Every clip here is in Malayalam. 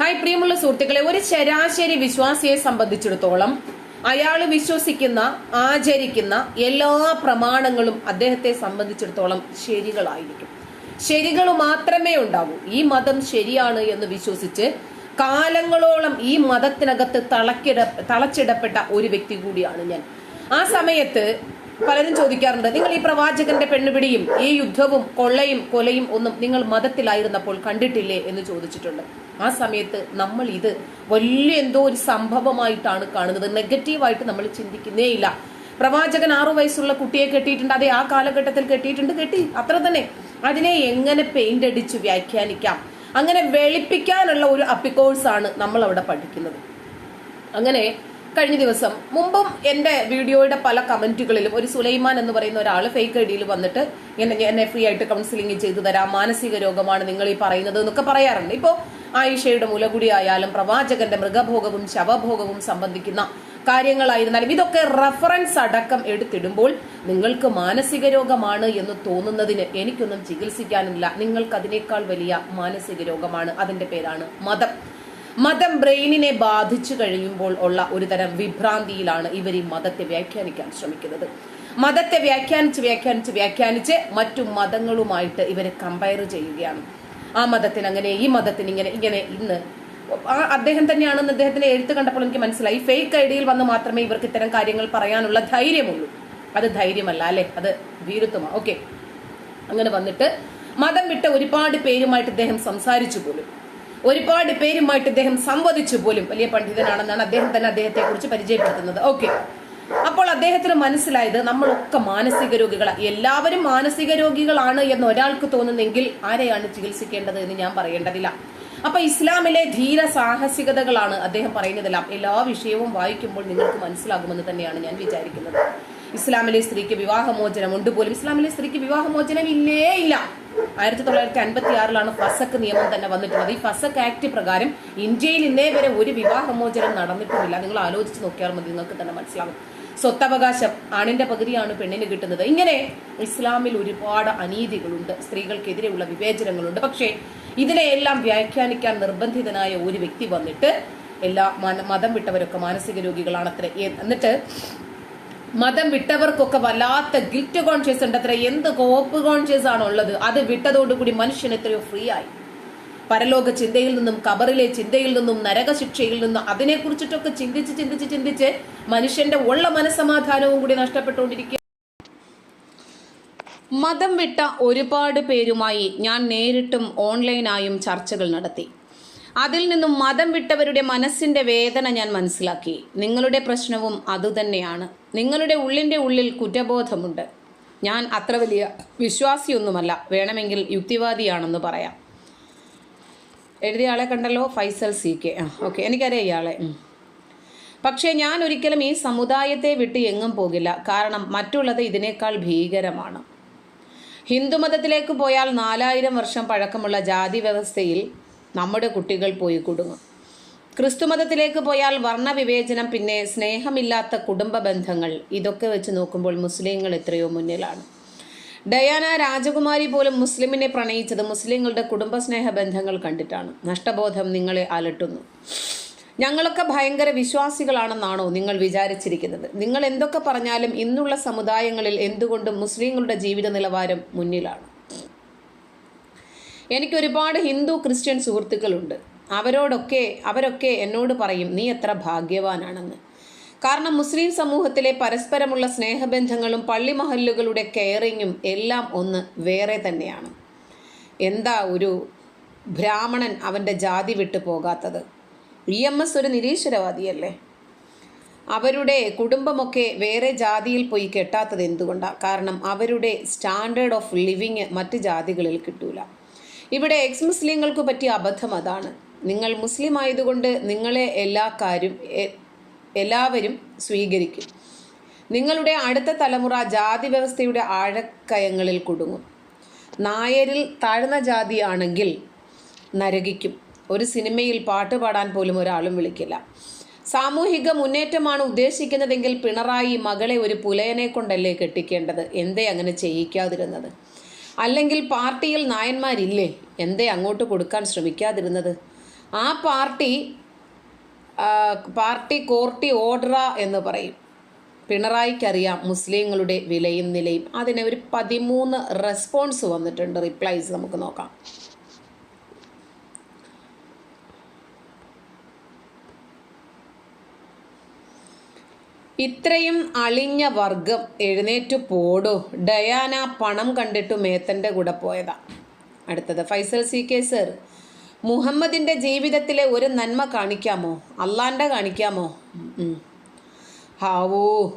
ഹായ് പ്രിയമുള്ള സുഹൃത്തുക്കളെ ഒരു ശരാശരി വിശ്വാസിയെ സംബന്ധിച്ചിടത്തോളം അയാൾ വിശ്വസിക്കുന്ന ആചരിക്കുന്ന എല്ലാ പ്രമാണങ്ങളും അദ്ദേഹത്തെ സംബന്ധിച്ചിടത്തോളം ശരികളായിരിക്കും. ശരികൾ മാത്രമേ ഉണ്ടാവൂ. ഈ മതം ശരിയാണ് എന്ന് വിശ്വസിച്ച് കാലങ്ങളോളം ഈ മതത്തിനകത്ത് തളക്കിട തളച്ചിടപ്പെട്ട ഒരു വ്യക്തി കൂടിയാണ് ഞാൻ. ആ സമയത്ത് പലരും ചോദിക്കാറുണ്ട് നിങ്ങൾ ഈ പ്രവാചകന്റെ പെണ്ണുപിടിയും ഈ യുദ്ധവും കൊള്ളയും കൊലയും ഒന്നും നിങ്ങൾ മതത്തിലായിരുന്നപ്പോൾ കണ്ടിട്ടില്ലേ? എന്ന് ചോദിച്ചിട്ടുണ്ട്. ആ സമയത്ത് നമ്മൾ ഇത് വലിയ എന്തോ ഒരു സംഭവമായിട്ടാണ് കാണുന്നത്. നെഗറ്റീവായിട്ട് നമ്മൾ ചിന്തിക്കുന്നേ ഇല്ല പ്രവാചകൻ ആറു വയസ്സുള്ള കുട്ടിയെ കെട്ടിയിട്ടുണ്ട് അതെ ആ കാലഘട്ടത്തിൽ കെട്ടിയിട്ടുണ്ട് കെട്ടി. അത്ര തന്നെ. അതിനെ എങ്ങനെ പെയിന്റ് അടിച്ച് വ്യാഖ്യാനിക്കാം? അങ്ങനെ വെളുപ്പിക്കാനുള്ള ഒരു അപ്പിക്കോഴ്സാണ് നമ്മൾ അവിടെ പഠിക്കുന്നത്. അങ്ങനെ കഴിഞ്ഞ ദിവസം മുമ്പും എന്റെ വീഡിയോയുടെ പല കമന്റുകളിലും ഒരു സുലൈമാൻ എന്ന് പറയുന്ന ഒരാൾ ഫേക്ക് ഐ ഡിയിൽ വന്നിട്ട് എന്നെ എന്നെ ഫ്രീ ആയിട്ട് കൗൺസിലിംഗ് ചെയ്തു തരാം മാനസിക രോഗമാണ് നിങ്ങൾ ഈ പറയുന്നത് എന്നൊക്കെ പറയാറുണ്ട്. ഇപ്പോൾ ആയിഷയുടെ മുലകുടി ആയാലും പ്രവാചകന്റെ മൃഗഭോഗവും ശവഭോഗവും സംബന്ധിക്കുന്ന കാര്യങ്ങളായിരുന്നാലും ഇതൊക്കെ റഫറൻസ് അടക്കം എടുത്തിടുമ്പോൾ നിങ്ങൾക്ക് മാനസിക രോഗമാണ് എന്ന് തോന്നുന്നതിന് എനിക്കൊന്നും ചികിത്സിക്കാനില്ല. നിങ്ങൾക്ക് അതിനേക്കാൾ വലിയ മാനസിക രോഗമാണ്. അതിന്റെ പേരാണ് മതം. മതം ബ്രെയിനിനെ ബാധിച്ചു കഴിയുമ്പോൾ ഉള്ള ഒരു തരം വിഭ്രാന്തിയിലാണ് ഇവർ ഈ മതത്തെ വ്യാഖ്യാനിക്കാൻ ശ്രമിക്കുന്നത്. മതത്തെ വ്യാഖ്യാനിച്ച് വ്യാഖ്യാനിച്ച് വ്യാഖ്യാനിച്ച് മറ്റു മതങ്ങളുമായിട്ട് ഇവരെ കമ്പയർ ചെയ്യുകയാണ്. ആ മതത്തിന് അങ്ങനെ ഈ മതത്തിന് ഇങ്ങനെ ഇങ്ങനെ ഇന്ന് ആ അദ്ദേഹം തന്നെയാണെന്ന് അദ്ദേഹത്തിന്റെ എഴുത്ത് കണ്ടപ്പോൾ എനിക്ക് മനസ്സിലായി. ഫേക്ക് ഐഡിയയിൽ വന്ന് മാത്രമേ ഇവർക്ക് ഇത്തരം കാര്യങ്ങൾ പറയാനുള്ള ധൈര്യമുള്ളൂ. അത് ധൈര്യമല്ല അല്ലെ? അത് വീരത്വമാണ് ഓക്കെ അങ്ങനെ വന്നിട്ട് മതം വിട്ട ഒരുപാട് പേരുമായിട്ട് ഇദ്ദേഹം സംസാരിച്ചു പോലും. ഒരുപാട് പേരുമായിട്ട് ഇദ്ദേഹം സംവദിച്ചു പോലും വലിയ പണ്ഡിതനാണെന്നാണ് അദ്ദേഹം തന്നെ അദ്ദേഹത്തെ കുറിച്ച് പരിചയപ്പെടുത്തുന്നത്. ഓക്കെ. അപ്പോൾ അദ്ദേഹത്തിന് മനസ്സിലായത് നമ്മളൊക്കെ മാനസിക രോഗികളാണ് എല്ലാവരും മാനസിക രോഗികളാണ് എന്ന് ഒരാൾക്ക് തോന്നുന്നെങ്കിൽ ആരെയാണ് ചികിത്സിക്കേണ്ടത് എന്ന് ഞാൻ പറയേണ്ടതില്ല. അപ്പൊ ഇസ്ലാമിലെ ധീര സാഹസികതകളാണ് അദ്ദേഹം പറയുന്നതെല്ലാം. എല്ലാ വിഷയവും വായിക്കുമ്പോൾ നിങ്ങൾക്ക് മനസ്സിലാകുമെന്ന് തന്നെയാണ് ഞാൻ വിചാരിക്കുന്നത്. ഇസ്ലാമിലെ സ്ത്രീക്ക് വിവാഹമോചനം ഉണ്ട് പോലും. ഇസ്ലാമിലെ സ്ത്രീക്ക് വിവാഹമോചനം ഇല്ലേ ഇല്ല. ആയിരത്തി തൊള്ളായിരത്തി അൻപത്തി ആറിലാണ് ഫസക്ക് നിയമം തന്നെ വന്നിട്ടുള്ളത്. ഈ ഫസക്ക് ആക്ട് പ്രകാരം ഇന്ത്യയിൽ ഇന്നേ വരെ ഒരു വിവാഹമോചനം നടന്നിട്ടുമില്ല. നിങ്ങൾ ആലോചിച്ച് നോക്കിയാൽ മതി നിങ്ങൾക്ക് തന്നെ മനസ്സിലാകും സ്വത്തവകാശം ആണിന്റെ പകുതിയാണ് പെണ്ണിന് കിട്ടുന്നത്. ഇങ്ങനെ ഇസ്ലാമിൽ ഒരുപാട് അനീതികളുണ്ട് സ്ത്രീകൾക്കെതിരെയുള്ള വിവേചനങ്ങളുണ്ട്. പക്ഷേ ഇതിനെയെല്ലാം വ്യാഖ്യാനിക്കാൻ നിർബന്ധിതനായ ഒരു വ്യക്തി വന്നിട്ട് എല്ലാ മതം വിട്ടവരൊക്കെ മാനസിക രോഗികളാണത്രേ. എന്നിട്ട് മതം വിട്ടവർക്കൊക്കെ വല്ലാത്ത ഗിൽറ്റ് കോൺഷ്യസ് ഉണ്ട് അത്ര. എന്ത് കോപ്പ് കോൺഷ്യസ് ആണ് ഉള്ളത്? അത് വിട്ടതോടുകൂടി മനുഷ്യൻ എത്രയോ ഫ്രീ ആയി. പരലോക ചിന്തയിൽ നിന്നും കബറിലെ ചിന്തയിൽ നിന്നും നരകശിക്ഷയിൽ നിന്നും അതിനെ കുറിച്ചിട്ടൊക്കെ ചിന്തിച്ച് ചിന്തിച്ച് ചിന്തിച്ച് മനുഷ്യന്റെ ഉള്ള മനസ്സമാധാനവും കൂടി നഷ്ടപ്പെട്ടുകൊണ്ടിരിക്കുക മതം വിട്ട ഒരുപാട് പേരുമായി ഞാൻ നേരിട്ടും ഓൺലൈനായും ചർച്ചകൾ നടത്തി. അതിൽ നിന്നും മതം വിട്ടവരുടെ മനസ്സിന്റെ വേദന ഞാൻ മനസ്സിലാക്കി. നിങ്ങളുടെ പ്രശ്നവും അതുതന്നെയാണ് നിങ്ങളുടെ ഉള്ളിന്റെ ഉള്ളിൽ കുറ്റബോധമുണ്ട്. ഞാൻ അത്ര വലിയ വിശ്വാസിയൊന്നുമല്ല. വേണമെങ്കിൽ യുക്തിവാദിയാണെന്ന് പറയാം. എഴുതിയ ആളെ കണ്ടല്ലോ? Faisal C K. ആ ഓക്കെ. എനിക്കറിയാം ഇയാളെ. പക്ഷേ ഞാൻ ഒരിക്കലും ഈ സമുദായത്തെ വിട്ട് എങ്ങും പോകില്ല. കാരണം മറ്റുള്ളത് ഇതിനേക്കാൾ ഭീകരമാണ്. ഹിന്ദുമതത്തിലേക്ക് പോയാൽ നാലായിരം വർഷം പഴക്കമുള്ള ജാതി വ്യവസ്ഥയിൽ നമ്മുടെ കുട്ടികൾ പോയി കുടുങ്ങും. ക്രിസ്തുമതത്തിലേക്ക് പോയാൽ വർണവിവേചനം പിന്നെ സ്നേഹമില്ലാത്ത കുടുംബ ബന്ധങ്ങൾ ഇതൊക്കെ വെച്ച് നോക്കുമ്പോൾ മുസ്ലിങ്ങൾ എത്രയോ മുന്നിലാണ്. ഡയാന രാജകുമാരി പോലും മുസ്ലിമിനെ പ്രണയിച്ചത് മുസ്ലിങ്ങളുടെ കുടുംബസ്നേഹ ബന്ധങ്ങൾ കണ്ടിട്ടാണ്. നഷ്ടബോധം നിങ്ങളെ അലട്ടുന്നു. ഞങ്ങളൊക്കെ ഭയങ്കര വിശ്വാസികളാണെന്നാണോ നിങ്ങൾ വിചാരിച്ചിരിക്കുന്നത്? നിങ്ങൾ എന്തൊക്കെ പറഞ്ഞാലും ഇന്നുള്ള സമുദായങ്ങളിൽ എന്തുകൊണ്ടും മുസ്ലിങ്ങളുടെ ജീവിത നിലവാരം മുന്നിലാണ്? എനിക്ക് ഒരുപാട് ഹിന്ദു ക്രിസ്ത്യൻ സുഹൃത്തുക്കളുണ്ട്. അവരോടൊക്കെ അവരൊക്കെ എന്നോട് പറയും നീ എത്ര ഭാഗ്യവാനാണെന്ന്. കാരണം മുസ്ലിം സമൂഹത്തിലെ പരസ്പരമുള്ള സ്നേഹബന്ധങ്ങളും പള്ളി മഹല്ലുകളുടെ കെയറിങ്ങും എല്ലാം ഒന്ന് വേറെ തന്നെയാണ്. എന്താ ഒരു ബ്രാഹ്മണൻ അവന്റെ ജാതി വിട്ടു പോകാത്തത്? ഇ എം എസ് ഒരു നിരീശ്വരവാദിയല്ലേ? അവരുടെ കുടുംബമൊക്കെ വേറെ ജാതിയിൽ പോയി കെട്ടാത്തത് എന്തുകൊണ്ടാണ് കാരണം അവരുടെ സ്റ്റാൻഡേർഡ് ഓഫ് ലിവിങ് മറ്റ് ജാതികളിൽ കിട്ടൂല. ഇവിടെ എക്സ് മുസ്ലിങ്ങൾക്ക് പറ്റിയ അബദ്ധം അതാണ്. നിങ്ങൾ മുസ്ലിം ആയതുകൊണ്ട് നിങ്ങളെ എല്ലാ കാര്യം എല്ലാവരും സ്വീകരിക്കും. നിങ്ങളുടെ അടുത്ത തലമുറ ജാതി വ്യവസ്ഥയുടെ ആഴക്കയങ്ങളിൽ കുടുങ്ങും. നായരിൽ താഴ്ന്ന ജാതിയാണെങ്കിൽ നരകിക്കും. ഒരു സിനിമയിൽ പാട്ട് പാടാൻ പോലും ഒരാളും വിളിക്കില്ല. സാമൂഹിക മുന്നേറ്റമാണ് ഉദ്ദേശിക്കുന്നതെങ്കിൽ പിണറായി മകളെ ഒരു പുലയനെ കൊണ്ടല്ലേ കെട്ടിക്കേണ്ടത്? എന്തേ അങ്ങനെ ചെയ്യിക്കാതിരുന്നത്? അല്ലെങ്കിൽ പാർട്ടിയിൽ നായന്മാരില്ലേ? എന്തേ അങ്ങോട്ട് കൊടുക്കാൻ ശ്രമിക്കാതിരുന്നത്? ആ പാർട്ടി പാർട്ടി കോർട്ടി ഓർഡറ എന്ന് പറയും. പിണറായിക്കറിയാം മുസ്ലിങ്ങളുടെ വിലയും നിലയും. അതിന് ഒരു പതിമൂന്ന് റെസ്പോൺസ് വന്നിട്ടുണ്ട്. റിപ്ലൈസ് നമുക്ക് നോക്കാം. ഇത്രയും അളിഞ്ഞ വർഗം എഴുന്നേറ്റു പോടോ. ഡയാന പണം കണ്ടിട്ടു മേത്തന്റെ കൂടെ പോയതാ. അടുത്തത് ഫൈസൽ സി കെ സർ. മുഹമ്മദിന്റെ ജീവിതത്തിലെ ഒരു നന്മ കാണിക്കാമോ? അള്ളാന്റെ കാണിക്കാമോ. ഹാവൂ.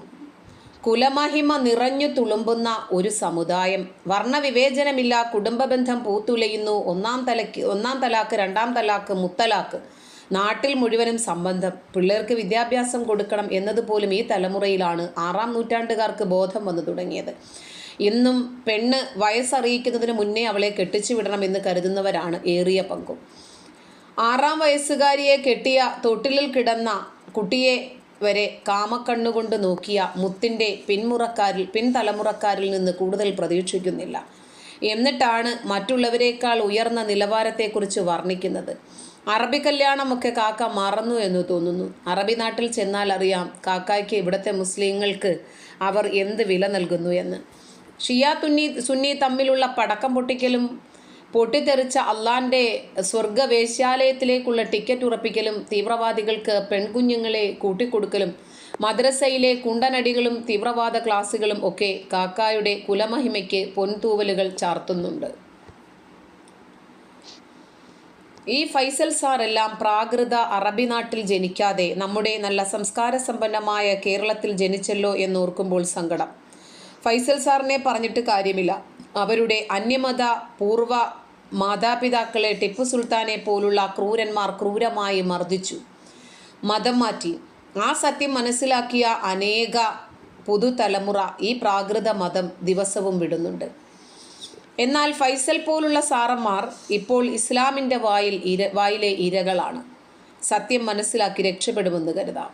കുലമഹിമ നിറഞ്ഞു തുളുമ്പുന്ന ഒരു സമുദായം. വർണവിവേചനമില്ല കുടുംബബന്ധം പൂത്തുലയുന്നു. ഒന്നാം തലക്ക് ഒന്നാം തലാക്ക് രണ്ടാം തലാക്ക് മുത്തലാക്ക്. നാട്ടിൽ മുഴുവനും സംബന്ധം. പിള്ളേർക്ക് വിദ്യാഭ്യാസം കൊടുക്കണം എന്നതുപോലും ഈ തലമുറയിലാണ് ആറാം നൂറ്റാണ്ടുകാർക്ക് ബോധം വന്നു തുടങ്ങിയത്. ഇന്നും പെണ്ണ് വയസ്സറിയിക്കുന്നതിന് മുന്നേ അവളെ കെട്ടിച്ചു വിടണം എന്ന് കരുതുന്നവരാണ് ഏറിയ പങ്കും. ആറാം വയസ്സുകാരിയെ കെട്ടിയ തൊട്ടിലിൽ കിടന്ന കുട്ടിയെ വരെ കാമക്കണ്ണുകൊണ്ട് നോക്കിയ മുത്തിന്റെ പിന്മുറക്കാരിൽ പിൻതലമുറക്കാരിൽ നിന്ന് കൂടുതൽ പ്രതീക്ഷിക്കുന്നില്ല. എന്നിട്ടാണ് മറ്റുള്ളവരെക്കാൾ ഉയർന്ന നിലവാരത്തെക്കുറിച്ച് വർണിക്കുന്നത്. അറബി കല്യാണമൊക്കെ കാക്ക മറന്നു എന്ന് തോന്നുന്നു. അറബി നാട്ടിൽ ചെന്നാൽ അറിയാം കാക്കയ്ക്ക് ഇവിടുത്തെ മുസ്ലിങ്ങൾക്ക് അവർ എന്ത് വില നൽകുന്നു എന്ന്. ഷിയ തുന്നി സുന്നി തമ്മിലുള്ള പടക്കം പൊട്ടിക്കലും പൊട്ടിത്തെറിച്ച അള്ളാന്റെ സ്വർഗവേശ്യാലയത്തിലേക്കുള്ള ടിക്കറ്റ് ഉറപ്പിക്കലും തീവ്രവാദികൾക്ക് പെൺകുഞ്ഞുങ്ങളെ കൂട്ടിക്കൊടുക്കലും മദ്രസയിലെ കുണ്ടനടികളും തീവ്രവാദ ക്ലാസുകളും ഒക്കെ കാക്കായുടെ കുലമഹിമയ്ക്ക് പൊൻതൂവലുകൾ ചാർത്തുന്നുണ്ട്. ഈ ഫൈസൽ സാർ എല്ലാം പ്രാകൃത അറബി നാട്ടിൽ ജനിക്കാതെ നമ്മുടെ നല്ല സംസ്കാര സമ്പന്നമായ കേരളത്തിൽ ജനിച്ചല്ലോ എന്നോർക്കുമ്പോൾ സങ്കടം. ഫൈസൽ സാറിനെ പറഞ്ഞിട്ട് കാര്യമില്ല. അവരുടെ അന്യമത പൂർവ മാതാപിതാക്കളെ ടിപ്പു സുൽത്താനെ പോലുള്ള ക്രൂരന്മാർ ക്രൂരമായി മർദ്ദിച്ചു. മതം മാറ്റി. ആ സത്യം മനസ്സിലാക്കിയ അനേക പുതുതലമുറ ഈ പ്രാകൃത മതം ദിവസവും വിടുന്നുണ്ട്. എന്നാൽ ഫൈസൽ പോലുള്ള സാറന്മാർ ഇപ്പോൾ ഇസ്ലാമിന്റെ വായിൽ ഇര വായിലെ ഇരകളാണ്. സത്യം മനസ്സിലാക്കി രക്ഷപ്പെടുമെന്ന് കരുതാം.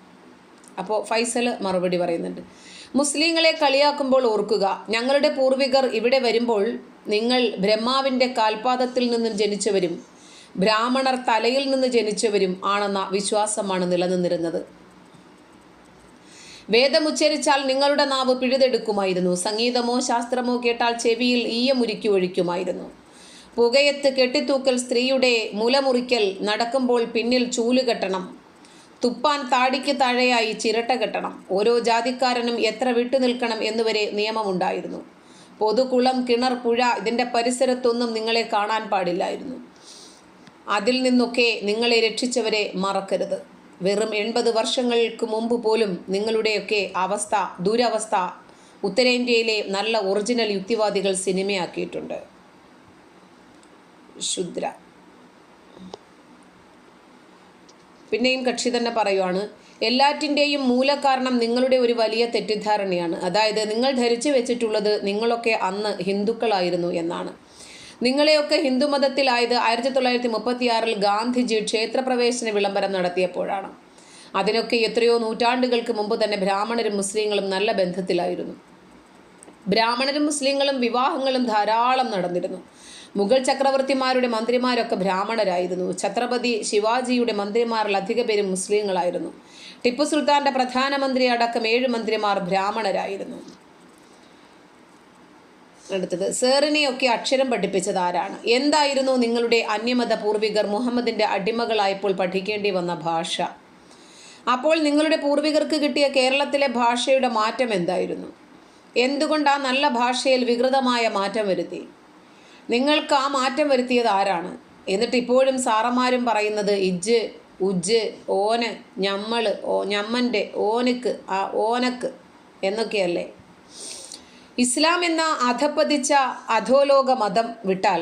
അപ്പോൾ ഫൈസൽ മറുപടി പറയുന്നുണ്ട്. മുസ്ലിങ്ങളെ കളിയാക്കുമ്പോൾ ഓർക്കുക ഞങ്ങളുടെ പൂർവികർ ഇവിടെ വരുമ്പോൾ നിങ്ങൾ ബ്രഹ്മാവിന്റെ കാൽപാദത്തിൽ നിന്നും ജനിച്ചവരും ബ്രാഹ്മണർ തലയിൽ നിന്ന് ജനിച്ചവരും ആണെന്ന വിശ്വാസമാണ് നിലനിന്നിരുന്നത്. വേദമുച്ചരിച്ചാൽ നിങ്ങളുടെ നാവ് പിഴുതെടുക്കുമായിരുന്നു. സംഗീതമോ ശാസ്ത്രമോ കേട്ടാൽ ചെവിയിൽ ഈയമുരുക്കി ഒഴിക്കുമായിരുന്നു. പുകയത്ത് കെട്ടിത്തൂക്കൽ സ്ത്രീയുടെ മുലമുറിക്കൽ നടക്കുമ്പോൾ പിന്നിൽ ചൂൽ കെട്ടണം. തുപ്പാൻ താടിക്ക് താഴെയായി ചിരട്ട കെട്ടണം. ഓരോ ജാതിക്കാരനും എത്ര വിട്ടു നിൽക്കണം എന്നുവരെ നിയമമുണ്ടായിരുന്നു. പൊതുകുളം കിണർ പുഴ ഇതിന്റെ പരിസരത്തൊന്നും നിങ്ങളെ കാണാൻ പാടില്ലായിരുന്നു. അതിൽ നിന്നൊക്കെ നിങ്ങളെ രക്ഷിച്ചവരെ മറക്കരുത്. വെറും എൺപത് വർഷങ്ങൾക്ക് മുമ്പ് പോലും നിങ്ങളുടെയൊക്കെ അവസ്ഥ ദുരവസ്ഥ ഉത്തരേന്ത്യയിലെ നല്ല ഒറിജിനൽ യുക്തിവാദികൾ സിനിമയാക്കിയിട്ടുണ്ട്. ശുദ്ര പിന്നെയും കക്ഷി തന്നെ പറയുവാണ് എല്ലാറ്റിന്റെയും മൂലകാരണം നിങ്ങളുടെ ഒരു വലിയ തെറ്റിദ്ധാരണയാണ്. അതായത് നിങ്ങൾ ധരിച്ചു വെച്ചിട്ടുള്ളത് നിങ്ങളൊക്കെ അന്ന് ഹിന്ദുക്കളായിരുന്നു എന്നാണ്. നിങ്ങളെയൊക്കെ ഹിന്ദുമതത്തിലായത് ആയിരത്തി തൊള്ളായിരത്തി മുപ്പത്തിയാറിൽ ഗാന്ധിജി ക്ഷേത്രപ്രവേശന വിളംബരം നടത്തിയപ്പോഴാണ്. അതിനൊക്കെ എത്രയോ നൂറ്റാണ്ടുകൾക്ക് മുമ്പ് തന്നെ ബ്രാഹ്മണരും മുസ്ലിങ്ങളും നല്ല ബന്ധത്തിലായിരുന്നു. ബ്രാഹ്മണരും മുസ്ലിങ്ങളും വിവാഹങ്ങളും ധാരാളം നടന്നിരുന്നു. മുഗൾ ചക്രവർത്തിമാരുടെ മന്ത്രിമാരൊക്കെ ബ്രാഹ്മണരായിരുന്നു. ഛത്രപതി ശിവാജിയുടെ മന്ത്രിമാരിൽ അധിക പേരും മുസ്ലിങ്ങളായിരുന്നു. ടിപ്പു സുൽത്താന്റെ പ്രധാനമന്ത്രി അടക്കം ഏഴ് മന്ത്രിമാർ ബ്രാഹ്മണരായിരുന്നു. അടുത്തത് സേറിനെയൊക്കെ അക്ഷരം പഠിപ്പിച്ചത് ആരാണ്? എന്തായിരുന്നു നിങ്ങളുടെ അന്യമത പൂർവികർ മുഹമ്മദിന്റെ അടിമകളായപ്പോൾ പഠിക്കേണ്ടി വന്ന ഭാഷ? അപ്പോൾ നിങ്ങളുടെ പൂർവികർക്ക് കിട്ടിയ കേരളത്തിലെ ഭാഷയുടെ മാറ്റം എന്തായിരുന്നു? എന്തുകൊണ്ട് ആ നല്ല ഭാഷയിൽ വികൃതമായ മാറ്റം വരുത്തി? നിങ്ങൾക്ക് ആ മാറ്റം വരുത്തിയത് ആരാണ്? എന്നിട്ട് ഇപ്പോഴും സാറന്മാരും പറയുന്നത് ഇജ്ജ് ഉജ്ജ് ഓന് ഞമ്മൾ ഓ ഞമ്മന്റെ ഓനക്ക് ആ ഓനക്ക് എന്നൊക്കെയല്ലേ? ഇസ്ലാം എന്ന അധപ്പതിച്ച അധോലോക മതം വിട്ടാൽ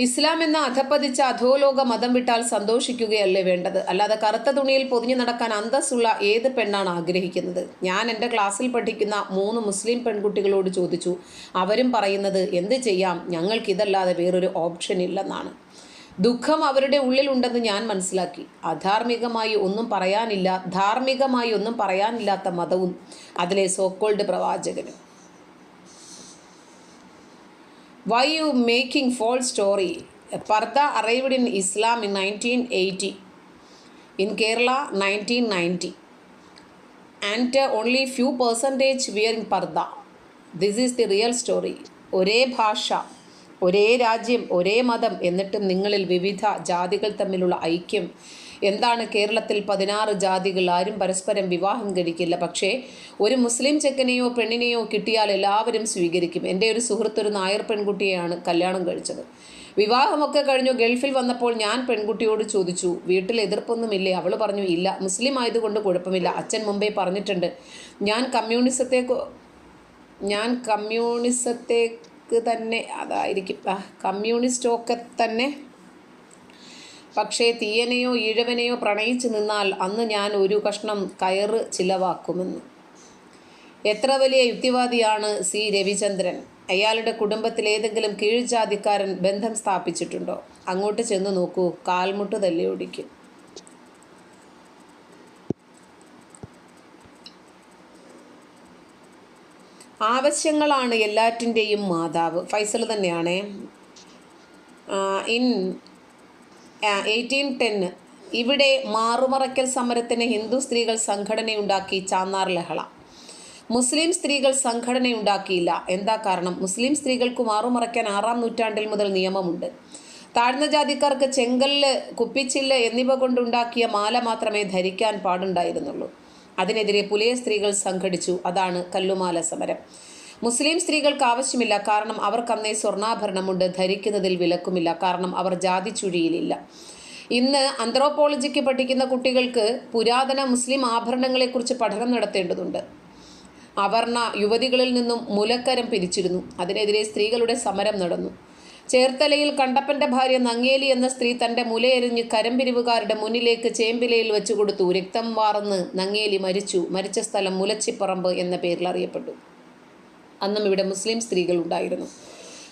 ഇസ്ലാം എന്ന അധപ്പതിച്ച അധോലോക മതം വിട്ടാൽ സന്തോഷിക്കുകയല്ലേ വേണ്ടത്? അല്ലാതെ കറുത്ത തുണിയിൽ പൊതിഞ്ഞു നടക്കാൻ അന്തസ്സുള്ള ഏത് പെണ്ണാണ് ആഗ്രഹിക്കുന്നത്? ഞാൻ എന്റെ ക്ലാസ്സിൽ പഠിക്കുന്ന മൂന്ന് മുസ്ലിം പെൺകുട്ടികളോട് ചോദിച്ചു. അവരും പറയുന്നത് എന്ത് ചെയ്യാം? ഞങ്ങൾക്കിതല്ലാതെ വേറൊരു ഓപ്ഷൻ ഇല്ലെന്നാണ്. ദുഃഖം അവരുടെ ഉള്ളിലുണ്ടെന്ന് ഞാൻ മനസ്സിലാക്കി. അധാർമികമായി ഒന്നും പറയാനില്ല ധാർമ്മികമായി ഒന്നും പറയാനില്ലാത്ത മതവും അതിലെ സോക്കോൾഡ് പ്രവാചകനും. Why you making false story purdah arrived in Islam in nineteen eighty in Kerala nineteen ninety and only few percentage in purdah. This is the real story ഒരേ ഭാഷ. ഒരേ രാജ്യം ഒരേ മതം എന്നിട്ടും നിങ്ങളിൽ വിവിധ ജാതികൾ തമ്മിലുള്ള ഐക്യം. എന്താണ് കേരളത്തിൽ പതിനാറ് ജാതികൾ? ആരും പരസ്പരം വിവാഹം കഴിക്കില്ല. പക്ഷേ ഒരു മുസ്ലിം ചെക്കനെയോ പെണ്ണിനെയോ കിട്ടിയാൽ എല്ലാവരും സ്വീകരിക്കും. എന്റെ ഒരു സുഹൃത്ത് ഒരു നായർ പെൺകുട്ടിയെയാണ് കല്യാണം കഴിച്ചത്. വിവാഹമൊക്കെ കഴിഞ്ഞു ഗൾഫിൽ വന്നപ്പോൾ ഞാൻ പെൺകുട്ടിയോട് ചോദിച്ചു വീട്ടിൽ എതിർപ്പൊന്നുമില്ലേ? അവൾ പറഞ്ഞു ഇല്ല മുസ്ലിം ആയതുകൊണ്ട് കുഴപ്പമില്ല. അച്ഛൻ മുമ്പേ പറഞ്ഞിട്ടുണ്ട്. ഞാൻ കമ്മ്യൂണിസത്തെ ഞാൻ കമ്മ്യൂണിസത്തേക്ക് തന്നെ അതായിരിക്കും. കമ്മ്യൂണിസ്റ്റ് ഒക്കെ തന്നെ. പക്ഷേ തീയനെയോ ഈഴവനെയോ പ്രണയിച്ചു നിന്നാൽ അന്ന് ഞാൻ ഒരു കഷ്ണം കയറ് ചിലവാക്കുമെന്ന്. എത്ര വലിയ യുക്തിവാദിയാണ് സി. രവിചന്ദ്രൻ. അയാളുടെ കുടുംബത്തിൽ ഏതെങ്കിലും കീഴ്ജാതിക്കാരൻ ബന്ധം സ്ഥാപിച്ചിട്ടുണ്ടോ? അങ്ങോട്ട് ചെന്ന് നോക്കൂ. കാൽമുട്ട് തല്ലി ഓടിക്കും ആവശ്യങ്ങളാണ് എല്ലാറ്റിന്റെയും മാതാവ്. ഫൈസൽ തന്നെയാണ്. ഇൻ എയ്റ്റീൻ ടെന്ന് ഇവിടെ മാറുമറയ്ക്കൽ സമരത്തിന് ഹിന്ദു സ്ത്രീകൾ സംഘടനയുണ്ടാക്കി ചാന്നാർ ലഹള. മുസ്ലിം സ്ത്രീകൾ സംഘടനയുണ്ടാക്കിയില്ല. എന്താ കാരണം? മുസ്ലിം സ്ത്രീകൾക്ക് മാറുമറയ്ക്കാൻ ആറാം നൂറ്റാണ്ടിൽ മുതൽ നിയമമുണ്ട്. താഴ്ന്ന ജാതിക്കാർക്ക് ചെങ്കല്ല് കുപ്പിച്ചില്ല് എന്നിവ കൊണ്ടുണ്ടാക്കിയ മാല മാത്രമേ ധരിക്കാൻ പാടുണ്ടായിരുന്നുള്ളൂ. അതിനെതിരെ പുലയ സ്ത്രീകൾ സംഘടിച്ചു. അതാണ് കല്ലുമാല സമരം. മുസ്ലിം സ്ത്രീകൾക്ക് ആവശ്യമില്ല. കാരണം അവർക്കന്നേ സ്വർണാഭരണമുണ്ട്. ധരിക്കുന്നതിൽ വിലക്കുമില്ല. കാരണം അവർ ജാതി ചുഴിയിലില്ല. ഇന്ന് അന്ത്രോപോളജിക്ക് പഠിക്കുന്ന കുട്ടികൾക്ക് പുരാതന മുസ്ലിം ആഭരണങ്ങളെക്കുറിച്ച് പഠനം നടത്തേണ്ടതുണ്ട്. അവർണ യുവതികളിൽ നിന്നും മുലക്കരം പിരിച്ചിരുന്നു. അതിനെതിരെ സ്ത്രീകളുടെ സമരം നടന്നു. ചേർത്തലയിൽ കണ്ടപ്പന്റെ ഭാര്യ നങ്ങേലി എന്ന സ്ത്രീ തന്റെ മുലയെറിഞ്ഞ് കരമ്പിരിവുകാരുടെ മുന്നിലേക്ക് ചേമ്പിലയിൽ വെച്ചു കൊടുത്തു. രക്തം വാർന്ന് നങ്ങേലി മരിച്ചു. മരിച്ച സ്ഥലം മുലച്ചിപ്പറമ്പ് എന്ന പേരിൽ അറിയപ്പെട്ടു. അന്നും ഇവിടെ മുസ്ലിം സ്ത്രീകൾ ഉണ്ടായിരുന്നു.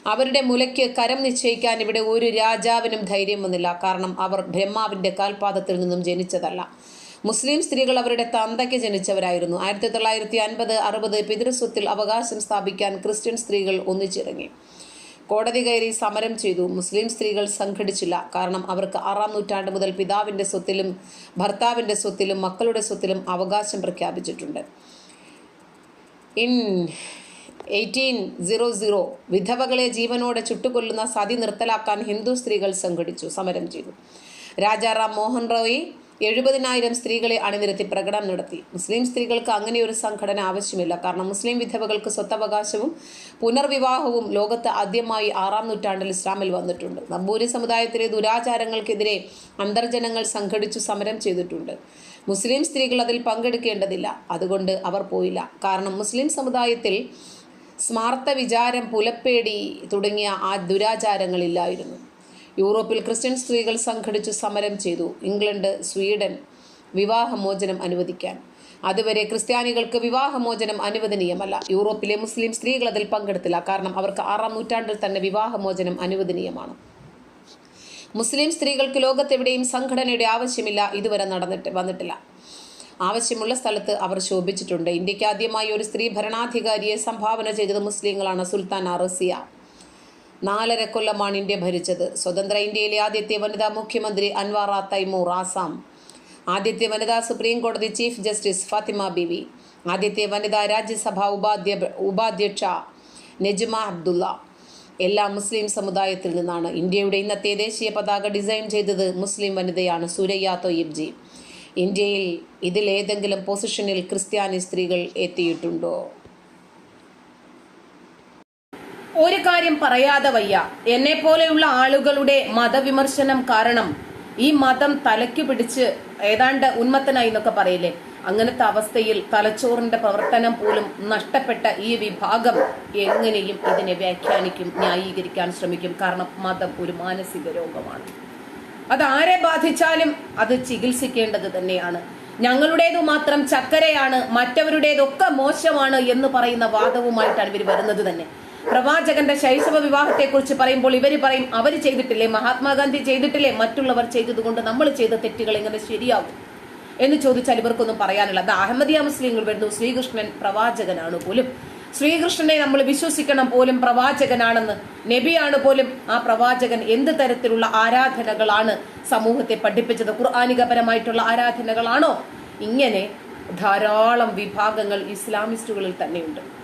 അവരുടെ മുലയ്ക്ക് കരം നിശ്ചയിക്കാൻ ഇവിടെ ഒരു രാജാവിനും ധൈര്യം വന്നില്ല. കാരണം അവർ ബ്രഹ്മാവിന്റെ കാൽപാദത്തിൽ നിന്നും ജനിച്ചതല്ല. മുസ്ലിം സ്ത്രീകൾ അവരുടെ തന്തയ്ക്ക് ജനിച്ചവരായിരുന്നു. ആയിരത്തി തൊള്ളായിരത്തി അൻപത് അറുപത് പിതൃസ്വത്തിൽ അവകാശം സ്ഥാപിക്കാൻ ക്രിസ്ത്യൻ സ്ത്രീകൾ ഒന്നിച്ചിറങ്ങി. കോടതി കയറി സമരം ചെയ്തു. മുസ്ലിം സ്ത്രീകൾ സംഘടിച്ചില്ല. കാരണം അവർക്ക് ആറാം നൂറ്റാണ്ട് മുതൽ പിതാവിന്റെ സ്വത്തിലും ഭർത്താവിന്റെ സ്വത്തിലും മക്കളുടെ സ്വത്തിലും അവകാശം പ്രഖ്യാപിച്ചിട്ടുണ്ട്. ഇൻ എയ്റ്റീൻ സീറോ സീറോ വിധവകളെ ജീവനോടെ ചുട്ടുകൊല്ലുന്ന സതി നിർത്തലാക്കാൻ ഹിന്ദു സ്ത്രീകൾ സംഘടിച്ചു സമരം ചെയ്തു. രാജാറാം മോഹൻ റോയി എഴുപതിനായിരം സ്ത്രീകളെ അണിനിരത്തി പ്രകടനം നടത്തി. മുസ്ലിം സ്ത്രീകൾക്ക് അങ്ങനെ ഒരു സംഘടന ആവശ്യമില്ല. കാരണം മുസ്ലിം വിധവകൾക്ക് സ്വത്തവകാശവും പുനർവിവാഹവും ലോകത്ത് ആദ്യമായി ആറാം നൂറ്റാണ്ടിൽ ഇസ്ലാമിൽ വന്നിട്ടുണ്ട്. നമ്പൂരി സമുദായത്തിലെ ദുരാചാരങ്ങൾക്കെതിരെ അന്തർജനങ്ങൾ സംഘടിച്ചു സമരം ചെയ്തിട്ടുണ്ട്. മുസ്ലിം സ്ത്രീകൾ അതിൽ പങ്കെടുക്കേണ്ടതില്ല. അതുകൊണ്ട് അവർ പോയില്ല. കാരണം മുസ്ലിം സമുദായത്തിൽ സ്മാർത്ത വിചാരം പുലപ്പേടി തുടങ്ങിയ ആ ദുരാചാരങ്ങളില്ലായിരുന്നു. യൂറോപ്പിൽ ക്രിസ്ത്യൻ സ്ത്രീകൾ സംഘടിച്ച് സമരം ചെയ്തു. ഇംഗ്ലണ്ട് സ്വീഡൻ വിവാഹമോചനം അനുവദിക്കാൻ. അതുവരെ ക്രിസ്ത്യാനികൾക്ക് വിവാഹമോചനം അനുവദനീയമല്ല. യൂറോപ്പിലെ മുസ്ലിം സ്ത്രീകൾ അതിൽ പങ്കെടുത്തില്ല. കാരണം അവർക്ക് ആറാം നൂറ്റാണ്ടിൽ തന്നെ വിവാഹമോചനം അനുവദനീയമാണ്. മുസ്ലിം സ്ത്രീകൾക്ക് ലോകത്തെവിടെയും സംഘടനയുടെ ആവശ്യമില്ല. ഇതുവരെ നടന്നിട്ട് വന്നിട്ടില്ല. ആവശ്യമുള്ള സ്ഥലത്ത് അവർ ശോഭിച്ചിട്ടുണ്ട്. ഇന്ത്യയ്ക്ക് ആദ്യമായി ഒരു സ്ത്രീ ഭരണാധികാരിയെ സംഭാവന ചെയ്തത് മുസ്ലിങ്ങളാണ് സുൽത്താൻ അറസിയ. നാലര കൊല്ലമാണ് ഇന്ത്യ ഭരിച്ചത്. സ്വതന്ത്ര ഇന്ത്യയിലെ ആദ്യത്തെ വനിതാ മുഖ്യമന്ത്രി അൻവാറ തൈമൂർ ആസാം. ആദ്യത്തെ വനിതാ സുപ്രീം കോടതി ചീഫ് ജസ്റ്റിസ് ഫാത്തിമ ബിവി. ആദ്യത്തെ വനിതാ രാജ്യസഭ ഉപാധ്യ ഉപാധ്യക്ഷ നെജ്മ അബ്ദുള്ള. എല്ലാ മുസ്ലിം സമുദായത്തിൽ നിന്നാണ് ഇന്ത്യയുടെ ഇന്നത്തെ ദേശീയ പതാക ഡിസൈൻ ചെയ്തത് മുസ്ലിം വനിതയാണ് സുരയ്യ തൊയ്യബ് ജി ഇന്ത്യയിൽ ഇതിലേതെങ്കിലും പൊസിഷനിൽ ക്രിസ്ത്യാനി സ്ത്രീകൾ എത്തിയിട്ടുണ്ടോ? ഒരു കാര്യം പറയാതെ വയ്യ. എന്നെ പോലെയുള്ള ആളുകളുടെ മതവിമർശനം കാരണം ഈ മതം തലയ്ക്ക് പിടിച്ച് ഏതാണ്ട് ഉന്മത്തനായി എന്നൊക്കെ പറയില്ലേ? അങ്ങനത്തെ അവസ്ഥയിൽ തലച്ചോറിന്റെ പ്രവർത്തനം പോലും നഷ്ടപ്പെട്ട ഈ വിഭാഗം എങ്ങനെയും ഇതിനെ വ്യാഖ്യാനിക്കും ന്യായീകരിക്കാൻ ശ്രമിക്കും. കാരണം മതം ഒരു മാനസിക രോഗമാണ്. അത് ആരെ ബാധിച്ചാലും അത് ചികിത്സിക്കേണ്ടത് തന്നെയാണ്. ഞങ്ങളുടേതു മാത്രം ചക്കരയാണ് മറ്റവരുടേതൊക്കെ മോശമാണ് എന്ന് പറയുന്ന വാദവുമായിട്ടാണ് ഇവർ വരുന്നത് തന്നെ. പ്രവാചകന്റെ ശൈശവ വിവാഹത്തെ കുറിച്ച് പറയുമ്പോൾ ഇവർ പറയും അവർ ചെയ്തിട്ടില്ലേ മഹാത്മാഗാന്ധി ചെയ്തിട്ടില്ലേ മറ്റുള്ളവർ ചെയ്തതുകൊണ്ട് നമ്മൾ ചെയ്ത തെറ്റുകൾ എങ്ങനെ ശരിയാകും? എന്ന് ചോദിച്ചാൽ ഇവർക്കൊന്നും പറയാനില്ല. അത് അഹമ്മദിയ മുസ്ലിങ്ങൾ വരുന്നു ശ്രീകൃഷ്ണൻ പ്രവാചകനാണ് പോലും. ശ്രീകൃഷ്ണനെ നമ്മൾ വിശ്വസിക്കണം പോലും പ്രവാചകനാണെന്ന്. നബിയാണ് പോലും ആ പ്രവാചകൻ എന്ത് തരത്തിലുള്ള ആരാധനകളാണ് സമൂഹത്തെ പഠിപ്പിച്ചത്? ഖുർആാനികപരമായിട്ടുള്ള ആരാധനകളാണോ? ഇങ്ങനെ ധാരാളം വിഭാഗങ്ങൾ ഇസ്ലാമിസ്റ്റുകളിൽ തന്നെയുണ്ട്.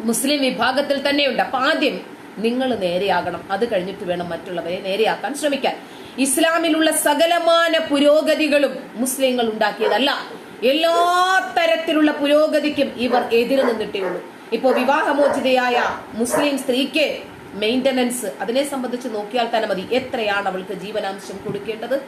മുസ്ലിം വിഭാഗത്തിൽ തന്നെയുണ്ട്. അപ്പൊ ആദ്യം നിങ്ങൾ നേരെയാകണം. അത് കഴിഞ്ഞിട്ട് വേണം മറ്റുള്ളവരെ നേരെയാക്കാൻ ശ്രമിക്കാൻ. ഇസ്ലാമിലുള്ള സകലമാന പുരോഗതികളും മുസ്ലിങ്ങൾ ഉണ്ടാക്കിയതല്ല. എല്ലാ തരത്തിലുള്ള പുരോഗതിക്കും ഇവർ എതിര് നിന്നിട്ടേ ഉള്ളൂ. ഇപ്പോ വിവാഹമോചിതയായ മുസ്ലിം സ്ത്രീക്ക് മെയിന്റനൻസ് അതിനെ സംബന്ധിച്ച് നോക്കിയാൽ തന്നെ മതി. എത്രയാണ് അവൾക്ക് ജീവനാംശം കൊടുക്കേണ്ടത്?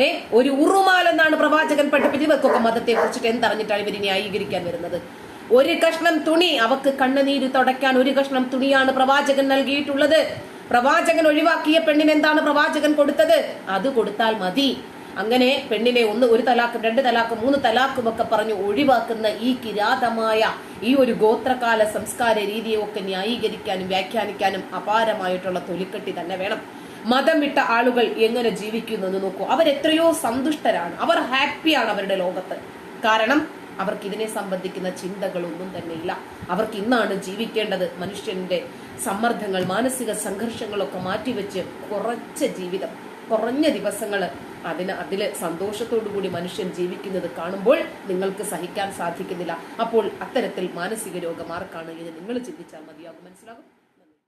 ഏ? ഒരു ഉറുമാലെന്നാണ് പ്രവാചകൻ പഠിപ്പിച്ചത്. ഇവർക്കൊക്കെ മതത്തെ കുറിച്ചിട്ട് എന്തറിഞ്ഞിട്ടാണ് ഇവർ ന്യായീകരിക്കാൻ വരുന്നത്? ഒരു കഷ്ണം തുണി അവക്ക് കണ്ണുനീര് തുടയ്ക്കാൻ ഒരു കഷ്ണം തുണിയാണ് പ്രവാചകൻ നൽകിയിട്ടുള്ളത്. പ്രവാചകൻ ഒഴിവാക്കിയ പെണ്ണിന് എന്താണ് പ്രവാചകൻ കൊടുത്തത്? അത് കൊടുത്താൽ മതി. അങ്ങനെ പെണ്ണിനെ ഒന്ന് ഒരു തലാക്കും രണ്ട് തലാക്കും മൂന്ന് തലാക്കും ഒക്കെ പറഞ്ഞു ഒഴിവാക്കുന്ന ഈ കിരാതമായ ഈ ഒരു ഗോത്രകാല സംസ്കാര രീതിയെ ഒക്കെ ന്യായീകരിക്കാനും വ്യാഖ്യാനിക്കാനും അപാരമായിട്ടുള്ള തൊലിക്കെട്ടി തന്നെ വേണം. മതം വിട്ട ആളുകൾ എങ്ങനെ ജീവിക്കുന്നു എന്ന് നോക്കൂ. അവരെത്രയോ സന്തുഷ്ടരാണ്. അവർ ഹാപ്പിയാണ് അവരുടെ ലോകത്ത്. കാരണം അവർക്ക് ഇതിനെ സംബന്ധിക്കുന്ന ചിന്തകളൊന്നും തന്നെ ഇല്ല അവർക്ക് ഇന്നാണ് ജീവിക്കേണ്ടത് മനുഷ്യന്റെ സമ്മർദ്ദങ്ങൾ മാനസിക സംഘർഷങ്ങളൊക്കെ മാറ്റിവെച്ച് കുറച്ച ജീവിതം കുറഞ്ഞ ദിവസങ്ങൾ അതിന് സന്തോഷത്തോടു കൂടി മനുഷ്യൻ ജീവിക്കുന്നത് കാണുമ്പോൾ നിങ്ങൾക്ക് സഹിക്കാൻ സാധിക്കുന്നില്ല. അപ്പോൾ അത്തരത്തിൽ മാനസിക രോഗം ആർക്കാണ് ഇത് നിങ്ങൾ ചിന്തിച്ചാൽ മതിയാകും. മനസ്സിലാകും?